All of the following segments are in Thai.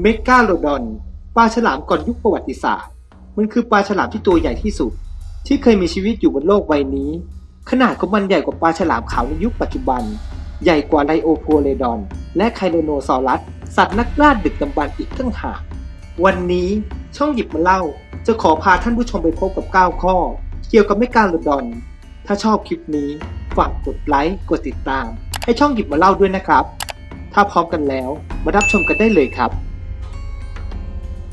เมกาโลดอนปลาฉลามก่อนยุคประวัติศาสตร์ มันคือปลาฉลามที่ตัวใหญ่ที่สุด ที่เคยมีชีวิตอยู่บนโลกใบนี้ ขนาดของมันใหญ่กว่าปลาฉลามขาวในยุคปัจจุบัน ใหญ่กว่าไลโอโพเลดอน และไคโลโนซอรัส สัตว์นักล่าดึกดำบรรพ์อีกตั้งหาก วันนี้ช่องหยิบมาเล่า จะขอพาท่านผู้ชมไปพบกับ 9 ข้อ เกี่ยวกับเมกาโลดอน ถ้าชอบคลิปนี้ฝากกดไลค์กดติดตาม ให้ช่องหยิบมาเล่าด้วยนะครับ ถ้าพร้อมกันแล้วมารับชมกันได้เลยครับ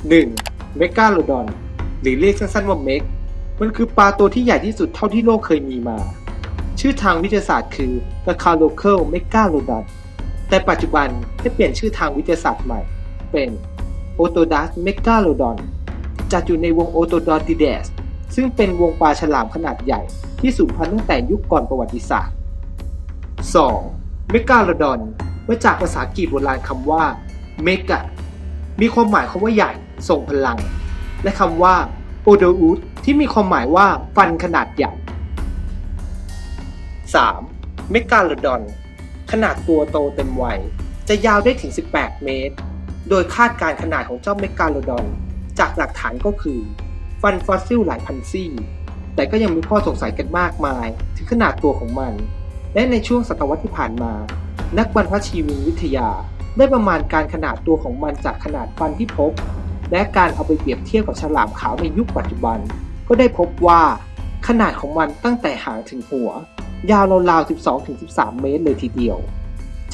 1. เมกาโลดอน หรือเรียกสั้นๆว่าเมก มันคือปลาตัวที่ใหญ่ที่สุดเท่าที่โลกเคยมีมา ชื่อทางวิทยาศาสตร์คือ The c a l o c a l Megalodon แต่ปัจจุบันได้เปลี่ยนชื่อทางวิทยาศาสตร์ใหม่ เป็น Otodus Megalodon จัดอยู่ในวง Otodontides ซึ่งเป็นวงปลาฉลามขนาดใหญ่ที่สูญพันธุ์ตั้งแต่ยุคก่อนประวัติศาสตร์ 2. Megalodon มาจากภาษากรีกโบราณคำว่า Mega มีความหมายคำว่าใหญ่ ทรงพลัง และคำว่า Odous ที่มีความหมายว่าฟันขนาดใหญ่ 3. เมกาโลดอน ขนาดตัวโตเต็มวัย จะยาวได้ถึง 18 เมตร โดยคาดการขนาดของเจ้าเมกาโลดอน จากหลักฐานก็คือ ฟันฟอสซิลหลายพันซี่ แต่ก็ยังมีข้อสงสัยกันมากมาย ถึงขนาดตัวของมัน และในช่วงศตวรรษที่ผ่านมา นักบรรพชีวินวิทยา ได้ประมาณการขนาดตัวของมันจากขนาดฟันที่พบ และการเอาไปเปรียบเทียบกับฉลามขาวในยุคปัจจุบัน ก็ได้พบว่าขนาดของมันตั้งแต่หางถึงหัว ยาวราวๆ 12-13 เมตรเลยทีเดียว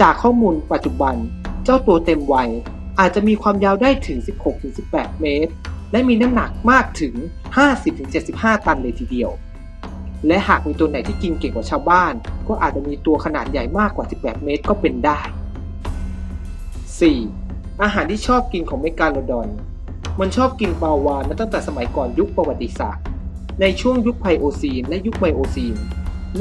จากข้อมูลปัจจุบันเจ้าตัวเต็มวัยอาจจะมีความยาวได้ถึง 16-18 เมตร และมีน้ำหนักมากถึง 50-75 ตันเลยทีเดียว และหากมีตัวไหนที่กินเก่งกว่าชาวบ้าน ก็อาจจะมีตัวขนาดใหญ่มากกว่า 18 เมตรก็เป็นได้ 4. อาหารที่ชอบกินของเมกาโลดอน มันชอบกินปลาวาฬมาตั้งแต่สมัยก่อนยุคประวัติศาสตร์ ในช่วงยุคไพโอซีนและยุคไมโอซีน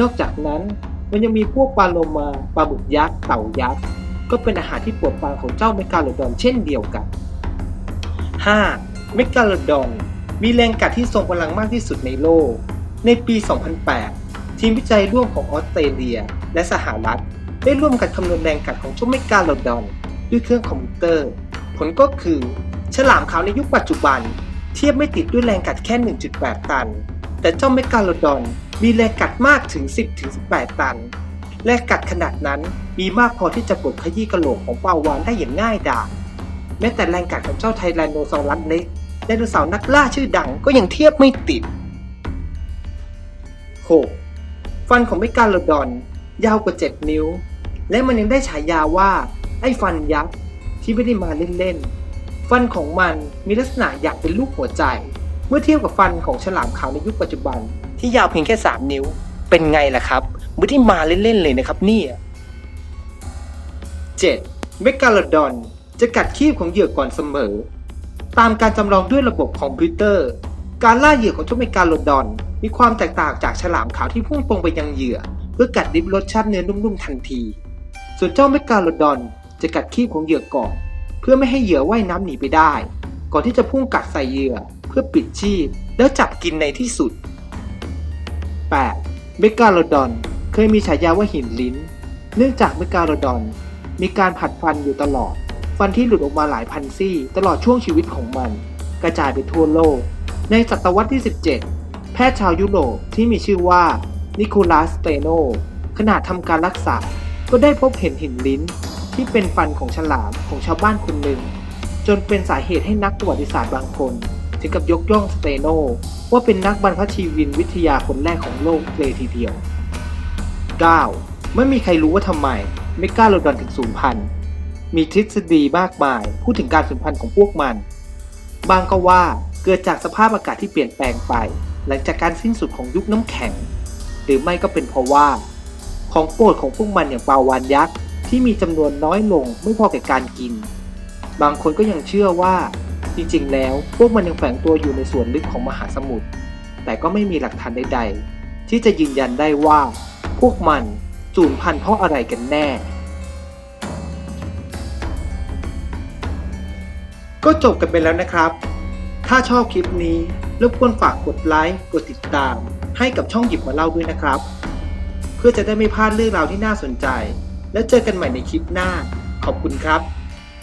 นอกจากนั้นมันยังมีพวกปลาโลมาปลาบึกยักษ์เต่ายักษ์ก็เป็นอาหารที่โปรดปรานของเจ้าเมกาโลดอนเช่นเดียวกัน 5. เมกาโลดอนมีแรงกัดที่ทรงพลังมากที่สุดในโลก ในปี 2008 ทีมวิจัยร่วมของออสเตรเลีย และสหรัฐ ได้ร่วมกันคำนวณแรงกัดของเจ้าเมกาโลดอนด้วยเครื่องคอมพิวเตอร์ ผลก็คือ ฉลามขาวในยุคปัจจุบัน เทียบไม่ติดด้วยแรงกัดแค่ 1.8 ตัน แต่เจ้าเมกาโลดอนมีแรงกัดมากถึง 10-18 ตัน แรงกัดขนาดนั้นมีมากพอที่จะปลดขยี้กระโหลกของปลาวาฬได้อย่างง่ายดายแม้แต่แรงกัดของเจ้าไทแรนโนซอรัสเล็กไดโนเสาร์นักล่าชื่อดังก็ยังเทียบไม่ติด 6. ฟันของเมกาโลดอนยาวกว่า 7 นิ้ว และมันยังได้ฉายาว่า ไอ้ฟันยักษ์ที่ไม่ได้มาเล่นๆ ฟันของมันมีลักษณะอยากเป็นลูกหัวใจ เมื่อเทียบกับฟันของฉลามขาวในยุคปัจจุบัน ที่ยาวเพียงแค่ 3 นิ้ว เป็นไงล่ะครับไม่ได้มาเล่นๆเลยนะครับเนี่ย 7. เมกาโลดอน จะกัดคีบของเหยื่อก่อนเสมอ ตามการจำลองด้วยระบบคอมพิวเตอร์ การล่าเหยื่อของเจ้าเมกาโลดอน มีความแตกต่างจากฉลามขาวที่พุ่งตรงไปยังเหยื่อ เพื่อกัดริบรสชาติเนื้อนุ่มๆทันที ส่วนเจ้าเมกาโลดอน จะกัดคีบของเหยื่อก่อน เพื่อไม่ให้เหยื่อว่ายน้ำหนีไปได้ ก่อนที่จะพุ่งกัดใส่เหยื่อเพื่อปิดชีพแล้วจับกินในที่สุด 8. เมกาโลดอน เคยมีฉายาว่าหินลิ้น เนื่องจากเมกาโลดอน มีการผัดฟันอยู่ตลอด ฟันที่หลุดออกมาหลายพันซี่ ตลอดช่วงชีวิตของมัน กระจายไปทั่วโลก ในศตวรรษที่ 17 แพทย์ชาวยุโรปที่มีชื่อว่านิโคลัสเตโนขณะทำการรักษา ก็ได้พบเห็นหินลิ้น ที่เป็นฟันของฉลามของชาวบ้านคนหนึ่ง จนเป็นสาเหตุให้นักประวัติศาสตร์บางคน ถึงกับยกย่องสเตโน ว่าเป็นนักบรรพชีวินวิทยาคนแรกของโลกเลยทีเดียว 9. ไม่มีใครรู้ว่าทำไมเมกาโลดอนถึงสูญพันธุ์มีทฤษฎีมากมายพูดถึงการสูญพันธุ์ของพวกมัน บางก็ว่าเกิดจากสภาพอากาศที่เปลี่ยนแปลงไป หลังจากการสิ้นสุดของยุคน้ำแข็ง หรือไม่ก็เป็นเพราะว่า ของโปรดของพวกมันอย่างปลาวานยักษ์ ที่มีจำนวนน้อยลงไม่พอแก่การกิน บางคนก็ยังเชื่อว่าจริงๆ แล้วพวกมันยังแฝงตัวอยู่ในส่วนลึกของมหาสมุทร แต่ก็ไม่มีหลักฐานใดๆ ที่จะยืนยันได้ว่า พวกมันสูญพันธุ์เพราะอะไรกันแน่ ก็จบกันไปแล้วนะครับ ถ้าชอบคลิปนี้รบกวนฝากกดไลค์ กดติดตาม ให้กับช่องหยิบมาเล่าด้วยนะครับ เพื่อจะได้ไม่พลาดเรื่องราวที่น่าสนใจ แล้วเจอกันใหม่ในคลิปหน้า ขอบคุณครับ